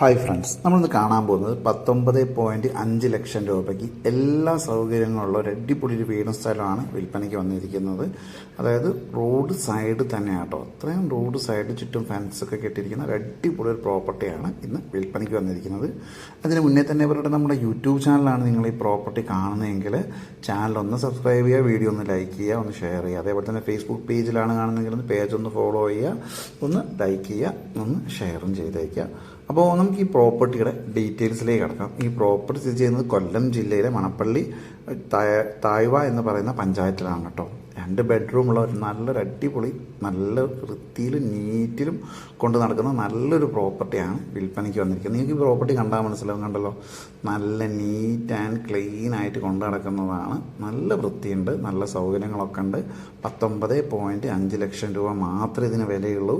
Hi friends നമ്മളിന്ന് കാണാൻ പോകുന്നത് പത്തൊമ്പത് പോയിന്റ് അഞ്ച് ലക്ഷം രൂപയ്ക്ക് എല്ലാ സൗകര്യങ്ങളുള്ള ഒരു അടിപൊളി ഒരു വീടും സ്ഥലമാണ് വിൽപ്പനയ്ക്ക് വന്നിരിക്കുന്നത്. അതായത് റോഡ് സൈഡ് തന്നെയാണ് കേട്ടോ അത്രയും റോഡ് സൈഡ് ചുറ്റും ഒക്കെ കെട്ടിയിരിക്കുന്ന ഒരു അടിപൊളി ഒരു പ്രോപ്പർട്ടിയാണ് ഇന്ന് വിൽപ്പനയ്ക്ക് വന്നിരിക്കുന്നത്. അതിന് മുന്നേ തന്നെ ഇവരുടെ നമ്മുടെ യൂട്യൂബ് ചാനലാണ് നിങ്ങൾ ഈ പ്രോപ്പർട്ടി കാണുന്നതെങ്കിൽ ചാനൽ ഒന്ന് സബ്സ്ക്രൈബ് ചെയ്യുക വീഡിയോ ഒന്ന് ലൈക്ക് ചെയ്യുക ഒന്ന് ഷെയർ ചെയ്യുക. അതേപോലെ തന്നെ ഫേസ്ബുക്ക് പേജിലാണ് കാണുന്നതെങ്കിൽ പേജ് ഒന്ന് ഫോളോ ചെയ്യുക ഒന്ന് ലൈക്ക് ചെയ്യുക ഒന്ന് ഷെയറും ചെയ്തേക്കുക. അപ്പോൾ നമുക്ക് ഈ പ്രോപ്പർട്ടിയുടെ ഡീറ്റെയിൽസിലേക്ക് കിടക്കാം. ഈ പ്രോപ്പർട്ടി സ്ഥിതി ചെയ്യുന്നത് കൊല്ലം ജില്ലയിലെ മണപ്പള്ളി തായ്വ എന്ന് പറയുന്ന പഞ്ചായത്തിലാണ് കേട്ടോ. രണ്ട് ബെഡ്റൂമുള്ള ഒരു നല്ലൊരു അടിപൊളി നല്ല വൃത്തിയിലും നീറ്റിലും കൊണ്ട് നടക്കുന്ന നല്ലൊരു പ്രോപ്പർട്ടിയാണ് വിൽപ്പനയ്ക്ക് വന്നിരിക്കുന്നത്. നിങ്ങൾക്ക് ഈ പ്രോപ്പർട്ടി കണ്ടാൽ മനസ്സിലാവും കണ്ടല്ലോ. നല്ല നീറ്റ് ആൻഡ് ക്ലീൻ ആയിട്ട് കൊണ്ട് നടക്കുന്നതാണ്. നല്ല വൃത്തിയുണ്ട് നല്ല സൗകര്യങ്ങളൊക്കെ ഉണ്ട്. പത്തൊമ്പത് പോയിന്റ് അഞ്ച് ലക്ഷം രൂപ മാത്രമേ ഇതിന് വിലയുള്ളൂ.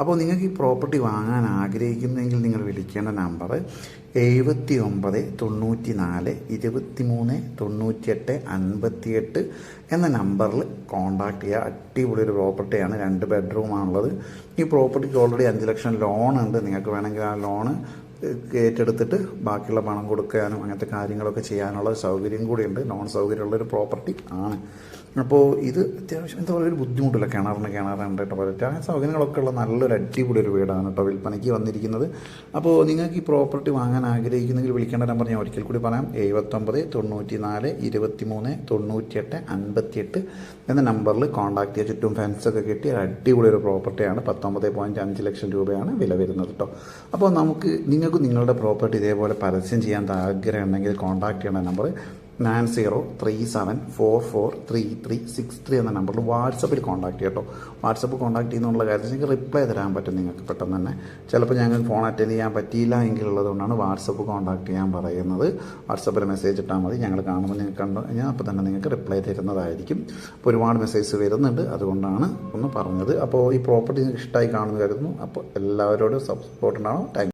അപ്പോൾ നിങ്ങൾക്ക് ഈ പ്രോപ്പർട്ടി വാങ്ങാൻ ആഗ്രഹിക്കുന്നെങ്കിൽ നിങ്ങൾ വിളിക്കേണ്ട നമ്പർ എഴുപത്തി ഒമ്പത് തൊണ്ണൂറ്റി നാല് ഇരുപത്തി മൂന്ന് തൊണ്ണൂറ്റിയെട്ട് അൻപത്തിയെട്ട് എന്ന നമ്പറിൽ കോൺടാക്ട് ചെയ്യുക അടിപൊളി ഒരു പ്രോപ്പർട്ടിയാണ് രണ്ട് ബെഡ്റൂമാണുള്ളത് ഈ പ്രോപ്പർട്ടിക്ക് ഓൾറെഡി അഞ്ച് ലക്ഷം ലോൺ ഉണ്ട്. നിങ്ങൾക്ക് വേണമെങ്കിൽ ആ ലോണ് ഏറ്റെടുത്തിട്ട് ബാക്കിയുള്ള പണം കൊടുക്കാനും അങ്ങനത്തെ കാര്യങ്ങളൊക്കെ ചെയ്യാനുള്ള സൗകര്യം കൂടിയുണ്ട്. നോൺ സൗകര്യമുള്ള ഒരു പ്രോപ്പർട്ടി ആണ്. അപ്പോൾ ഇത് അത്യാവശ്യം എന്താ പറയുക ഒരു ബുദ്ധിമുട്ടില്ല. കിണറിന് കിണറുണ്ട് പറ്റുക അങ്ങനെ സൗകര്യങ്ങളൊക്കെ ഉള്ള നല്ലൊരു അടിപൊളി ഒരു വീടാണ് കേട്ടോ വിൽപ്പനയ്ക്ക് വന്നിരിക്കുന്നത്. അപ്പോൾ നിങ്ങൾക്ക് ഈ പ്രോപ്പർട്ടി വാങ്ങാൻ ആഗ്രഹിക്കുന്നെങ്കിൽ വിളിക്കേണ്ട നമ്പർ ഞാൻ ഒരിക്കൽ കൂടി പറയാം. എഴുപത്തൊമ്പത് തൊണ്ണൂറ്റി നാല് ഇരുപത്തി മൂന്ന് തൊണ്ണൂറ്റിയെട്ട് അൻപത്തിയെട്ട് എന്ന നമ്പറിൽ കോൺടാക്ട് ചെയ്യുക ചുറ്റും ഫെൻസൊക്കെ കിട്ടി ഒരു അടിപൊളി ഒരു പ്രോപ്പർട്ടിയാണ് പത്തൊമ്പത് പോയിന്റ് അഞ്ച് ലക്ഷം രൂപയാണ് വില വരുന്നത് കേട്ടോ. അപ്പോൾ നമുക്ക് നിങ്ങൾക്ക് നിങ്ങളുടെ പ്രോപ്പർട്ടി ഇതേപോലെ പരസ്യം ചെയ്യാൻ ആഗ്രഹം ഉണ്ടെങ്കിൽ കോൺടാക്ട് ചെയ്യേണ്ട number nine zero three seven four four three three six three എന്ന നമ്പറിൽ വാട്സപ്പിൽ കോൺടാക്ട് ചെയ്യട്ടോ വാട്സപ്പ് കോൺടാക്ട് ചെയ്യുന്നുള്ള കാര്യത്തിൽ നിങ്ങൾക്ക് റിപ്ലൈ തരാൻ പറ്റും നിങ്ങൾക്ക് പെട്ടെന്ന് തന്നെ. ചിലപ്പോൾ ഞങ്ങൾക്ക് ഫോൺ അറ്റൻഡ് ചെയ്യാൻ പറ്റിയില്ല എങ്കിലുള്ളതുകൊണ്ടാണ് വാട്സപ്പ് കോൺടാക്ട് ചെയ്യാൻ പറയുന്നത്. വാട്സപ്പിൽ മെസ്സേജ് ഇട്ടാൽ മതി. ഞങ്ങൾ കാണുമ്പോൾ നിങ്ങൾക്ക് കണ്ടു? കഴിഞ്ഞാൽ അപ്പോൾ തന്നെ നിങ്ങൾക്ക് റിപ്ലൈ തരുന്നതായിരിക്കും. അപ്പോൾ ഒരുപാട് മെസ്സേജ് വരുന്നുണ്ട്. അതുകൊണ്ടാണ് ഒന്ന് പറഞ്ഞത്. അപ്പോൾ ഈ പ്രോപ്പർട്ടി നിങ്ങൾക്ക് ഇഷ്ടമായി കാണുന്നു കരുതുന്നു. അപ്പോൾ എല്ലാവരോടും സപ്പോർട്ട് ഉണ്ടാവും താങ്ക്